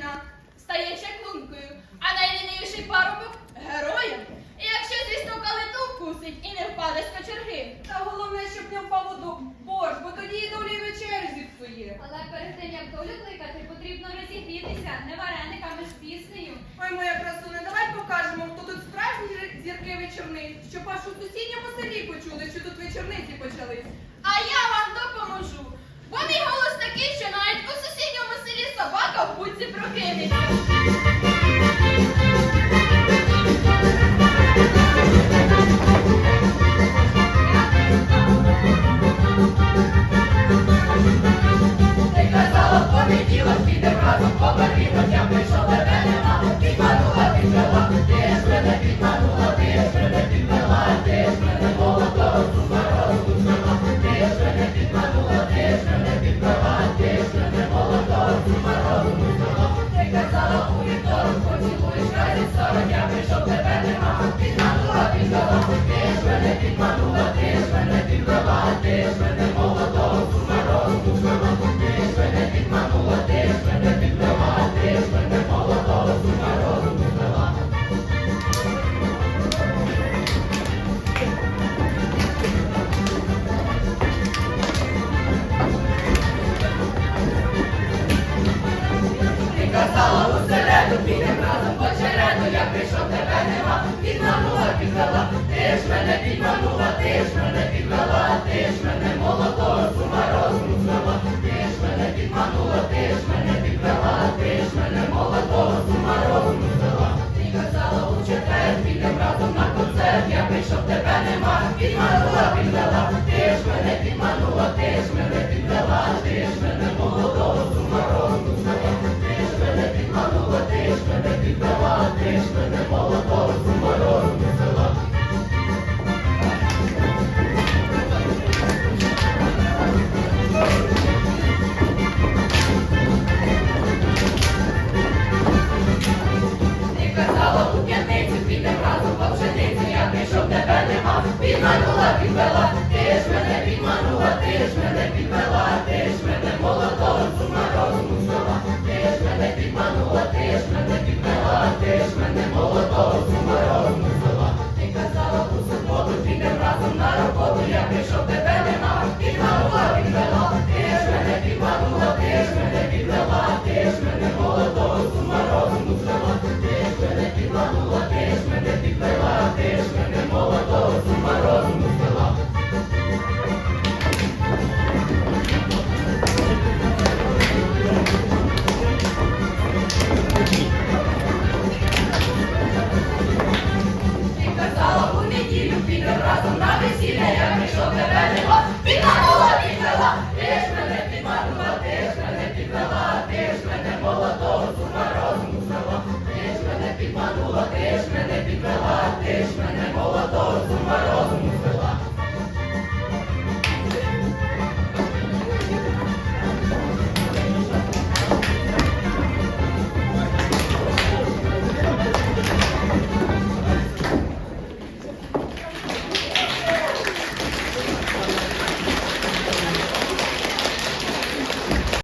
дитина стає чаклункою, а найлінивіший парубок героєм. І якщо, звісно, калиту вкусить і не впаде з кочерги. Та головне, щоб не впав у борщ, бо тоді і долі вечері зіпсує. Але перед тим, як долю кликати, потрібно розігрітися не варениками з піснею. Ой, моя красуне, давай покажемо, хто тут справжні зірки вечорниць, щоб аж у сусідньому селі почули, що тут вечорниці почались. А я вам допоможу. Бо мій голос такий, підманула, ти ж мене не ти ж мене молодого сумара розлучила. Ти казала у вівторок, поцілуєш разі сорок, я прийшов, тебе нема, підманула, підвела, ти ж мене підманула, ти ж мене підвела, ти ж мене молодого сумара розлучила, підем разом по череду, я прийшов, тебе нема, підманула, підвела, ти ж мене підманула, ти ж мене підвела, ти ж мене молодого сума розмусила, ти ж мене підманула, ти ж мене підвела, ти ж мене молодого сума розмусила. Ти казала у четвер, підем разом на концерт, я прийшов, тебе нема, підманула, підвела, ти ж мене підманула, ти ж мене підвела, ти ж мене молодого підманула, підвела, ти ж мене підманула, ти ж мене підвела, ти ж мене молодого Yes,